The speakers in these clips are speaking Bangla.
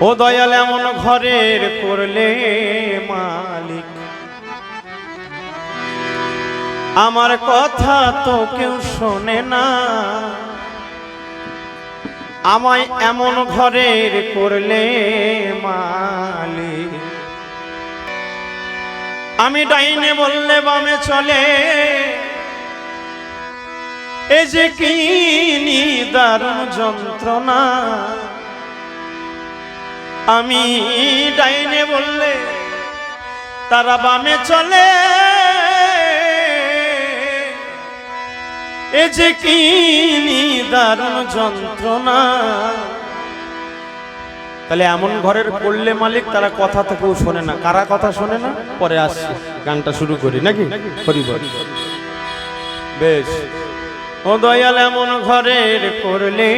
ও দয়াল, এমন ঘরের করলে মালিক। আমার কথা তো কেউ শোনে না। আমায় এমন ঘরের করলে মালিক। আমি ডাইনে বললে বামে চলে। এ যে কি দারুণ যন্ত্রণা। আমি ডাইনে বললে, তারা বামে চলে। এ যে কি দারুণ যন্ত্রণা। তাহলে এমন ঘরের করলে মালিক, তারা কথা তো কেউ শোনে না। কারা কথা শোনে না? পরে আসছি, গানটা শুরু করি, নাকি? করি বেশ। ও দয়াল, এমন ঘরের করলে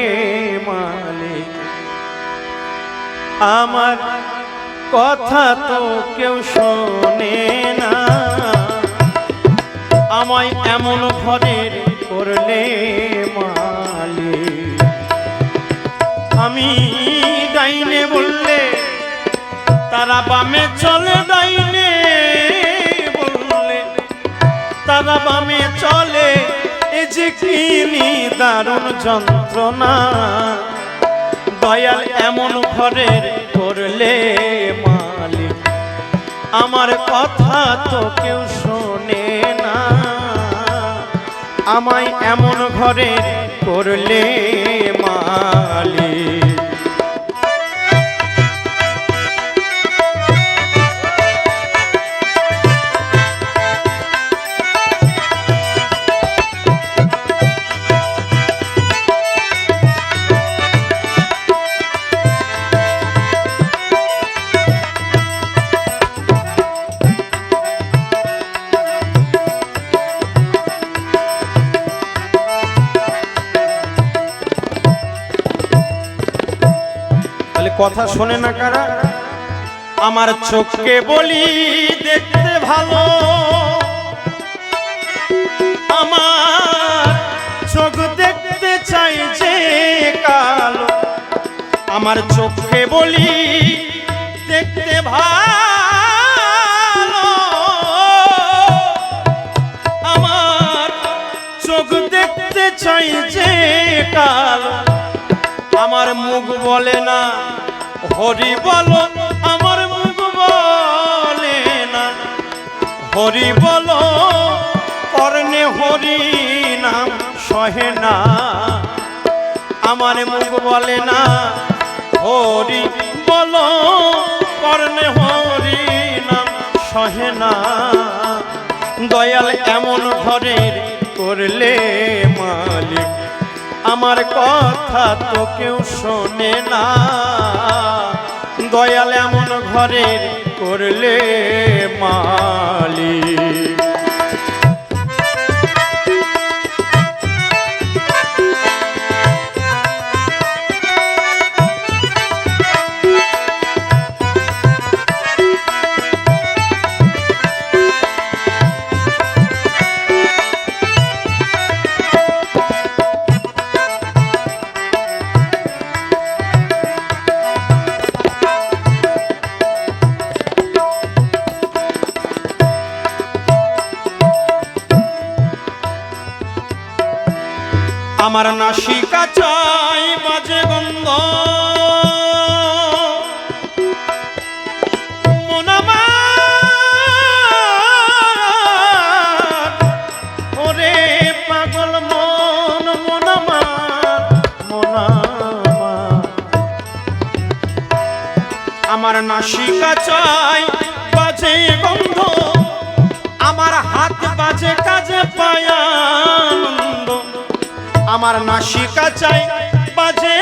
মালিক আমার কথা তো কেউ শোনে না। আমায় এমন ঘরের করলে মালে। আমি ডাইনে বললে, তারা বামে চলে, ডাইনে বললে, তারা বামে চলে, এ যে কিনি দারুণ যন্ত্রণা। দয়াল এমন ঘরের করলে মালিক। আমার কথা তো কেউ শোনে না। আমায় এমন ঘরে করলে মালিক। কথা শোনে না কারা? আমার চোখকে বলি দেখতে ভালো। আমার চোখ দেখতে চাই যে কালো। আমার চোখকে বলি দেখতে ভালো। আমার চোখ দেখতে চাই যে কালো। আমার মুখ বলে না হরি বলো, আমার মুখ বলে না। হরি বলো, কর্ণে হরি নাম সহে না। আমার মুখ বলে না। হরি বলো, কর্ণে হরি নাম সহে না। দয়াল এমন ঘরের করলে মালিক। আমার কথা তো কেউ শোনে না। দয়াল এমন ঘরের করলে নাসিকা চাই বাজে গন্ধ। আমার, নাসিকা চাই বাজে গন্ধ আমার হাত বাজে কাজে পায়ানন্দ আমার নাসিকা চাই, বাজে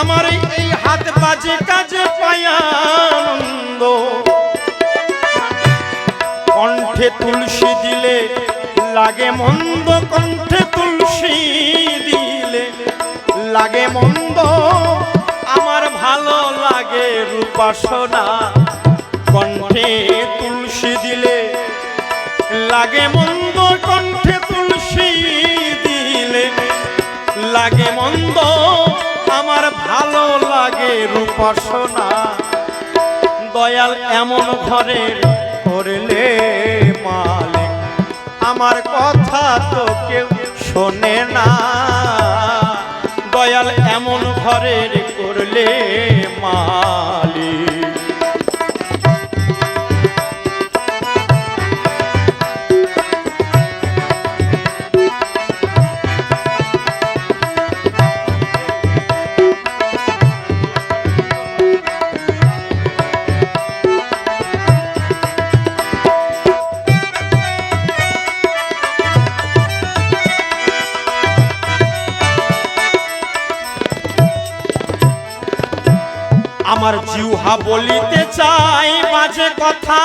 আমার এই হাত বাজে কাজে পায়ানন্দ কণ্ঠে তুলসী দিলে লাগে মন্দ, কণ্ঠে তুলসী দিলে লাগে মন্দ। আমার ভালো লাগে রূপাসনা কণ্ঠে লাগে মন্দ কণ্ঠে তুলসী দিলে। লাগে মন্দ, আমার ভালো লাগে রূপাসনা দয়াল এমন ঘরের করলে মালিক আমার কথা তো কেউ শোনে না। দয়াল এমন ঘরের করলে মালিক বলিতে চাই মাঝে কথা।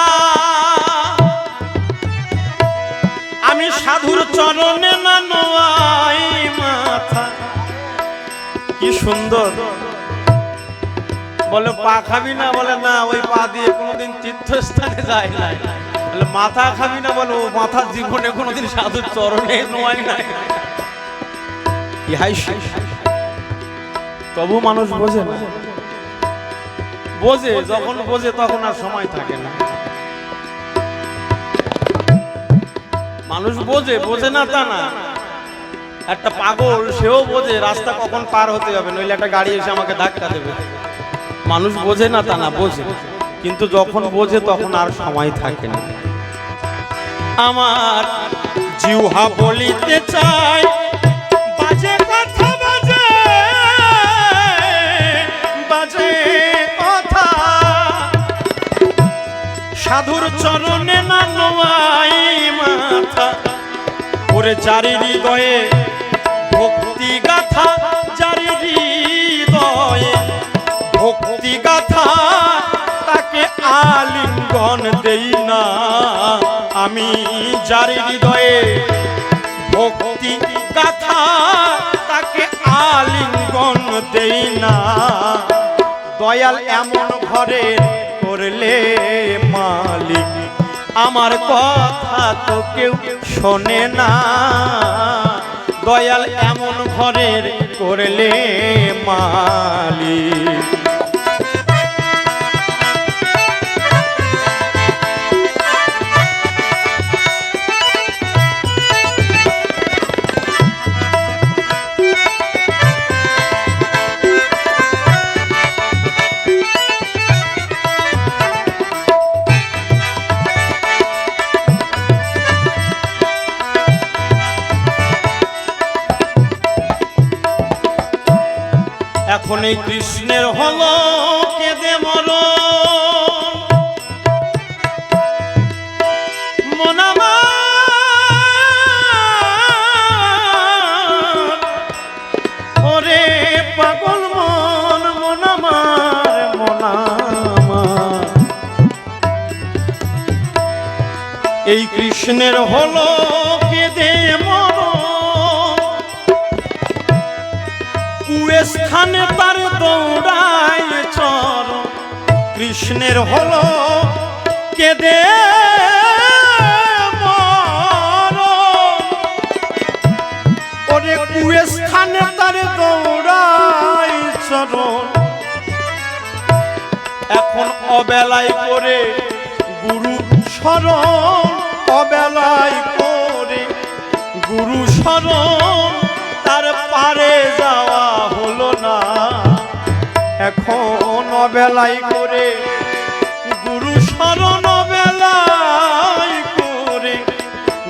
আমি সাধুর চরণে না মাথা। কি সুন্দর। বলে পা খাবি না? বলে না, ওই পা দিয়ে কোনোদিন তীর্থস্থানে যায় না বলে মাথা খাবি না? বলে ও মাথা জীবনে কোনোদিন সাধুর চরণে নোয়াই নাই। ইহাই। তবু মানুষ বোঝে না। বোঝে, যখন বোঝে তখন আর সময় থাকে না। মানুষ বোঝে বোঝে না তা না। একটা পাগল, সেও বোঝে, রাস্তা কখন পার হতে হবে নইলে একটা গাড়ি এসে আমাকে ধাক্কা দেবে। মানুষ বোঝে না তা না, বোঝে। কিন্তু যখন বোঝে তখন আর সময় থাকে না। আমার জিউহা বলিতে চাই বাজে সাধুর চরণে না নোয়াই মাথা। ওরে চারি হৃদয়ে ভক্তি গাথা চারি হৃদয়ে ভক্তি গাথা, তাকে আলিঙ্গন দেই না। আমি যারি হৃদয়ে ভক্তি গাথা, তাকে আলিঙ্গন দেই না। দয়াল এমন ঘরে করলে মালিক আমার কথা তো কেউ শোনে না। দয়াল এমন ঘরের করলে মালিক এখন এই কৃষ্ণের হলো কেঁদে মর ওরে পাগল মন মনামার মনামার এই কৃষ্ণের স্থানে দৌড়ায় চর কৃষ্ণের হলো কেদে ওরে কুয়ে স্থানে তার দৌড়ায় চরণ। এখন অবেলায় করে গুরু শরণ এখন অবেলায় করে, গুরু শরণ বেলায় করে,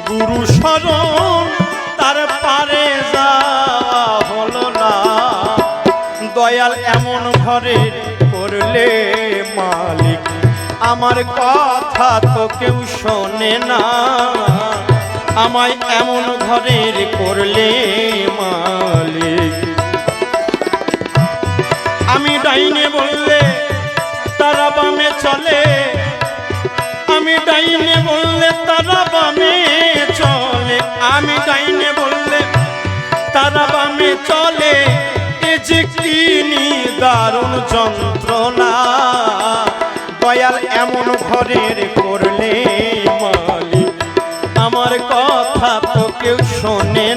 গুরু শরণ তার পারে যাওয়া হলো না। দয়াল এমন ঘরে করলে মালিক, আমার কথা তো কেউ শোনে না। আমায় এমন ঘরের করলে মালিক আমি ডাইনে বললে, তারা বামে চলে। আমি ডাইনে বললে, তারা বামে চলে। আমি ডাইনে বললে, তারা বামে চলে। এ যে কি দারুণ যন্ত্রণা, দয়াল এমন ঘরের করলে মালিক। আমার কথা তো কেউ শোনে